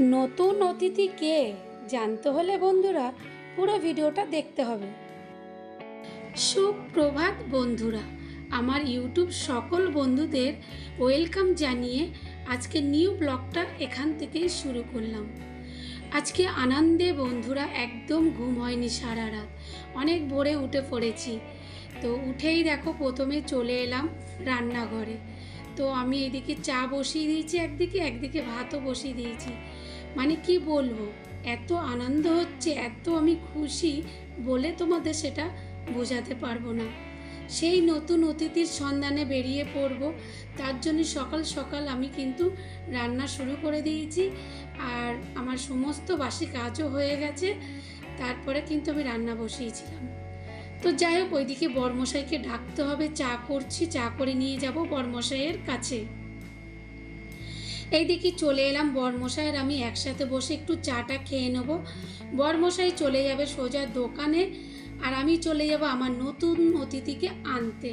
নতুন অতিথি কে জানতে হলে বন্ধুরা পুরো ভিডিওটা দেখতে হবে। সুপ্রভাত বন্ধুরা, আমার ইউটিউব সকল বন্ধুদের ওয়েলকাম জানিয়ে আজকে নিউ ব্লগটা এখান থেকেই শুরু করলাম। আজকে আনন্দে বন্ধুরা একদম ঘুম হয়নি সারা রাত, অনেক ভোরে উঠে পড়েছি। তো উঠেই দেখো প্রথমে চলে এলাম রান্নাঘরে। তো আমি এদিকে চা বসিয়ে দিয়েছি, একদিকে একদিকে ভাতও বসিয়ে দিয়েছি। মানে কি বলব, এত আনন্দ হচ্ছে, এত আমি খুশি বলে তোমাদের সেটা বোঝাতে পারব না। সেই নতুন অতিথির সন্ধানে বেরিয়ে পড়ব, তার জন্য সকাল সকাল আমি কিন্তু রান্না শুরু করে দিয়েছি আর আমার সমস্ত বাসি কাজও হয়ে গেছে, তারপরে কিন্তু আমি রান্না বসিয়েছিলাম। তো যাই হোক, ওইদিকে বরমশাইকে ডাকতে হবে, চা করছি, চা করে নিয়ে যাব বরমশাইয়ের কাছে। এইদিকে চলে এলাম বরমশাইয়ের আমি একসাথে বসে একটু চাটা খেয়ে নেব। বরমশাই চলে যাবে সোজা দোকানে আর আমি চলে যাব আমার নতুন অতিথিকে আনতে।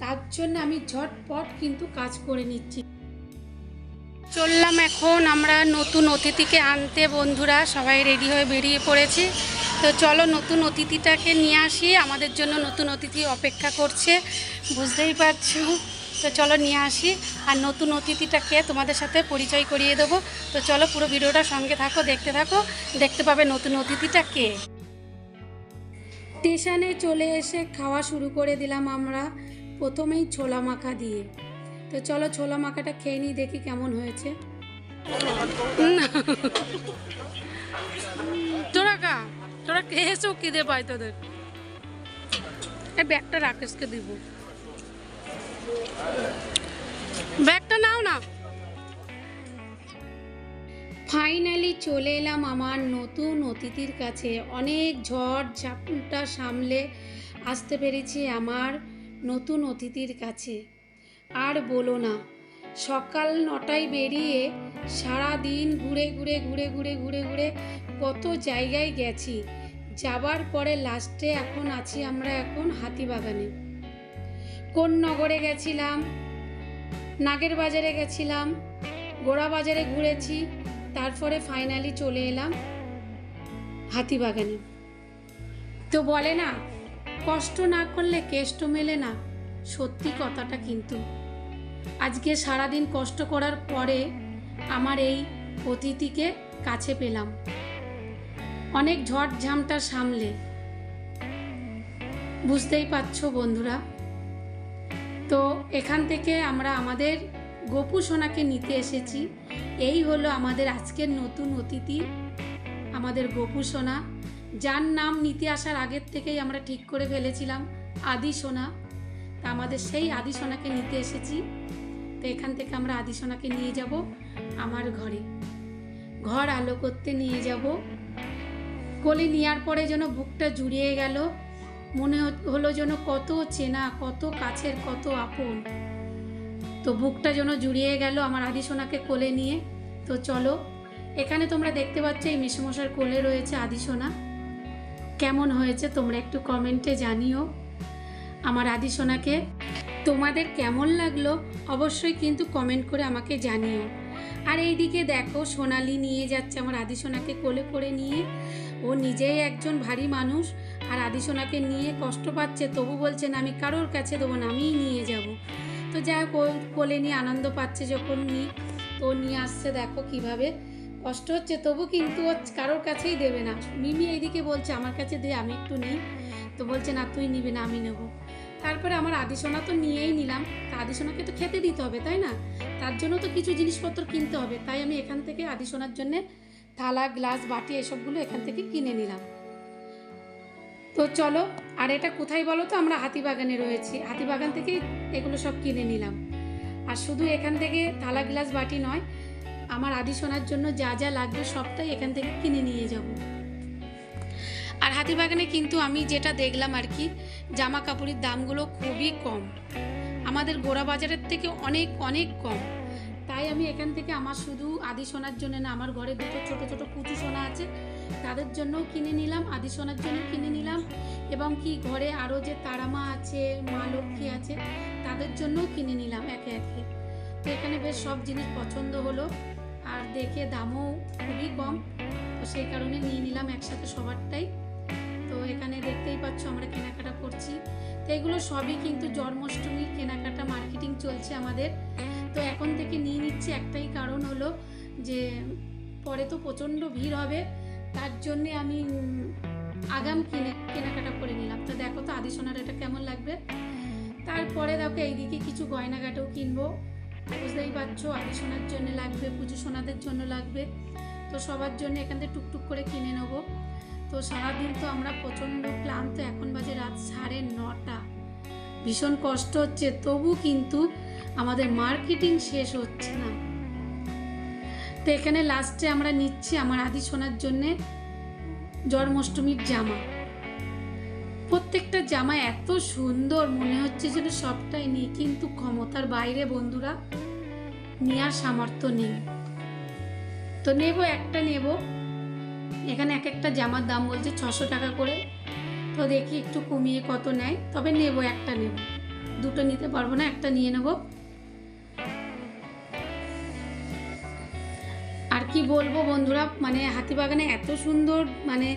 তার জন্য আমি ঝটপট কিন্তু কাজ করে নিচ্ছি। চললাম এখন আমরা নতুন অতিথিকে আনতে, বন্ধুরা সবাই রেডি হয়ে বেরিয়ে পড়েছি। তো চলো নতুন অতিথিটাকে নিয়ে আসি, আমাদের জন্য নতুন অতিথি অপেক্ষা করছে, বুঝতেই পারছ? তো চলো নিয়ে আসি, আর নতুন অতিথিটাকে তোমাদের সাথে পরিচয় করিয়ে দেবো। তো চলো পুরো ভিডিওটা সঙ্গে থাকো, দেখতে থাকো, দেখতে পাবে নতুন অতিথিটা কে স্টেশনে চলে এসে খাওয়া শুরু করে দিলাম আমরা, প্রথমেই ছোলা মাখা দিয়ে। তো চলো ছোলা মাখাটা খেয়ে নিই, দেখি কেমন হয়েছে। তোরা কা তোরা খেয়েছো খিদে পাই তোদের? এই ব্যাগটা রাকেশকে দিব। ব্যাগটা নাও না। ফাইনালি চলে এলাম আমার নতুন অতিথির কাছে। অনেক ঝড় ঝাপটা সামলে আসতে পেরেছি আমার নতুন অতিথির কাছে। আর বলো না, সকাল নটায় বেরিয়ে সারা দিন ঘুরে ঘুরে ঘুরে ঘুরে ঘুরে ঘুরে কত জায়গায় গেছি। যাবার পরে লাস্টে এখন আছি আমরা এখন হাতিবাগানে। কোন নগরে গেছিলাম? নাগের বাজারে গেছিলাম। গোড়া বাজারে ঘুরেছি। তারপরে ফাইনালি চলে এলাম হাতিবাগানে। তো বলে না, কষ্ট না করলে কেষ্ট মেলে না। সত্যি কথাটা কিন্তু। আজকে সারাদিন কষ্ট করার পরে আমার এই অতিথিকে কাছে পেলাম। অনেক ঝড় ঝামটা সামলে। বুঝতেই পারছ বন্ধুরা? তো এখান থেকে আমরা আমাদের গোপু সোনাকে নিতে এসেছি। এই হলো আমাদের আজকের নতুন অতিথি, আমাদের গোপু সোনা, যার নাম নিতে আসার আগের থেকেই আমরা ঠিক করে ফেলেছিলাম, আদি সোনা। তা আমাদের সেই আদি সোনাকে নিতে এসেছি। তো এখান থেকে আমরা আদি সোনাকে নিয়ে যাব আমার ঘরে। ঘর আলো করতে নিয়ে যাব। কোলে নেওয়ার পরে যেন বুকটা জুড়িয়ে গেল, মনে হলো যেন কত চেনা, কত কাছের, কত আপন। তো বুকটা যেন জুড়িয়ে গেল আমার আদি সোনাকে কোলে নিয়ে। তো চলো, এখানে তোমরা দেখতে পাচ্ছ এই মেসমশার কোলে রয়েছে আদি সোনা কেমন হয়েছে তোমরা একটু কমেন্টে জানিও আমার আদি সোনাকে তোমাদের কেমন লাগল অবশ্যই কিন্তু কমেন্ট করে আমাকে জানিও। আর এইদিকে দেখো, সোনালি নিয়ে যাচ্ছে আমার আদি সোনাকে কোলে করে নিয়ে। ও নিজেই একজন ভারী মানুষ আর আদি সোনাকে নিয়ে কষ্ট পাচ্ছে, তবু বলছে না, আমি কারোর কাছে দেবো না, আমিই নিয়ে যাব। তো যাই কোলে নিয়ে আনন্দ পাচ্ছে যখন নি তো ও নিয়ে আসছে, দেখো কীভাবে কষ্ট হচ্ছে, তবু কিন্তু ও কারোর কাছেই দেবে না। মিমি এইদিকে বলছে, আমার কাছে দে, আমি একটু নিই। তো বলছে, না, তুই নিবি না, আমি নেব। তারপরে আমার আদিসোনা তো নিয়েই নিলাম। তা আদিসোনাকে তো খেতে দিতে হবে, তাই না? তার জন্য তো কিছু জিনিসপত্র কিনতে হবে। তাই আমি এখান থেকে আদিসোনার জন্য থালা, গ্লাস, বাটি এসবগুলো এখান থেকে কিনে নিলাম। তো চলো, আর এটা কোথায় বলো তো? আমরা হাতিবাগানে রয়েছি। হাতিবাগান থেকে এগুলো সব কিনে নিলাম। আর শুধু এখান থেকে থালা, গ্লাস, বাটি নয়, আমার আদি সোনার জন্য যা যা লাগবে সবটাই এখান থেকে কিনে নিয়ে যাব। আর হাতিবাগানে কিন্তু আমি যেটা দেখলাম আর কি জামা কাপড়ের দামগুলো খুবই কম। আমাদের গোড়া বাজারের থেকে অনেক অনেক কম। তাই আমি এখান থেকে আমার শুধু আদি সোনার জন্য না, আমার ঘরে দুটো ছোট ছোট পুঁতি সোনা আছে, তাদের জন্যও কিনে নিলাম, আদি সোনার জন্য কিনে নিলাম এবং কি ঘরে আরও যে তারামা আছে, মা লক্ষ্মী আছে, তাদের জন্যও কিনে নিলাম একে একে। তো এখানে বেশ সব জিনিস পছন্দ হলো আর দেখে দামও খুবই কম, তো সেই কারণে নিয়ে নিলাম একসাথে সবারটাই। তো এখানে দেখতেই পাচ্ছ আমরা কেনাকাটা করছি। তো এগুলো সবই কিন্তু জন্মাষ্টমী কেনাকাটা মার্কেটিং চলছে আমাদের। তো এখন থেকে নিয়ে নিচ্ছি একটাই কারণ হলো যে পরে তো প্রচণ্ড ভিড় হবে, তার জন্যে আমি আগাম কিনে, কেনাকাটা করে নিলাম। তো দেখো তো আদি সোনার এটা কেমন লাগবে? তারপরে দেখো এইদিকে কিছু গয়নাঘাটেও কিনবো। বুঝতেই পারছ আদি সোনার জন্য লাগবে, পুজো সোনাদের জন্য লাগবে। তো সবার জন্য এখান থেকে টুকটুক করে কিনে নেব। তো সারাদিন তো আমরা প্রচণ্ড ক্লান্ত, এখন বাজে রাত সাড়ে নটা। ভীষণ কষ্ট হচ্ছে, তবু কিন্তু আমাদের মার্কেটিং শেষ হচ্ছে না। তো এখানে লাস্টে আমরা নিচ্ছি আমার আদি সোনার জন্যে জন্মাষ্টমীর জামা। প্রত্যেকটা জামা এত সুন্দর, মনে হচ্ছে যেন সবটাই নিই, কিন্তু ক্ষমতার বাইরে বন্ধুরা নেওয়ার সামর্থ্য নেই। তো নেব, একটা নেব। এখানে এক একটা জামার দাম বলছে ছশো টাকা করে। তো দেখি একটু কমিয়ে কত নেয়। তবে নেব, একটা নেব। দুটো নিতে পারব না, একটা নিয়ে নেব। আর কি বলব বন্ধুরা মানে হাতিবাগানে এত সুন্দর মানে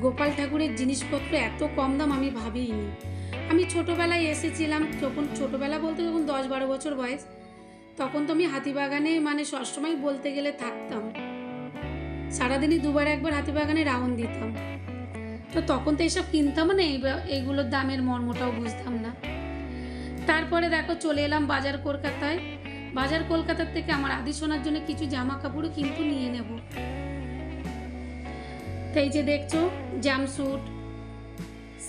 গোপাল ঠাকুরের জিনিসপত্র এত কম দাম আমি ভাবিনি আমি ছোটোবেলায় এসেছিলাম, যখন ছোটোবেলা বলতে যখন দশ বারো বছর বয়স, তখন তো আমি হাতিবাগানে মানে সবসময় বলতে গেলে থাকতাম। সারাদিনই দুবার একবার হাতিবাগানে রাউন্ড দিতাম। তো তখন তো এইসব কিনতাম না এইগুলোর দামের মর্মটাও বুঝতাম না। তারপরে দেখো চলে এলাম বাজার কলকাতায়। বাজার কলকাতার থেকে আমার আদি সোনার জন্য কিছু জামা কাপড়ও কিন্তু নিয়ে নেব। তাই যে দেখছ, জামস্যুট,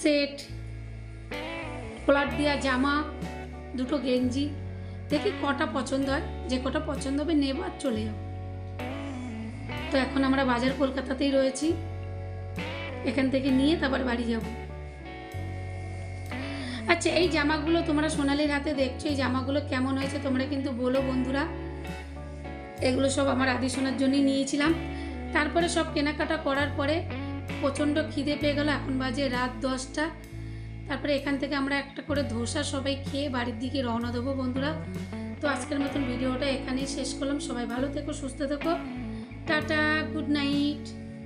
সেট, কলার দেওয়া জামা, দুটো গেঞ্জি। দেখি কটা পছন্দ হয়, যে কটা পছন্দ হবে নেব আর চলে যাব। তো এখন আমরা বাজার কলকাতাতেই রয়েছি। এখান থেকে নিয়ে তারপর বাড়ি যাব। আচ্ছা এই জামাগুলো তোমরা সোনালির হাতে দেখছ, এই জামাগুলো কেমন হয়েছে তোমরা কিন্তু বলো বন্ধুরা। এগুলো সব আমার আদি সোনার জন্যই নিয়েছিলাম। তারপরে সব কেনাকাটা করার পরে প্রচণ্ড খিদে পেয়ে গেল, এখন বাজে রাত দশটা। তারপরে এখান থেকে আমরা একটা করে ধোসা সবাই খেয়ে বাড়ির দিকে রওনা দেবো বন্ধুরা। তো আজকের মতন ভিডিওটা এখানেই শেষ করলাম। সবাই ভালো থেকো, সুস্থ থেকো। Tata good night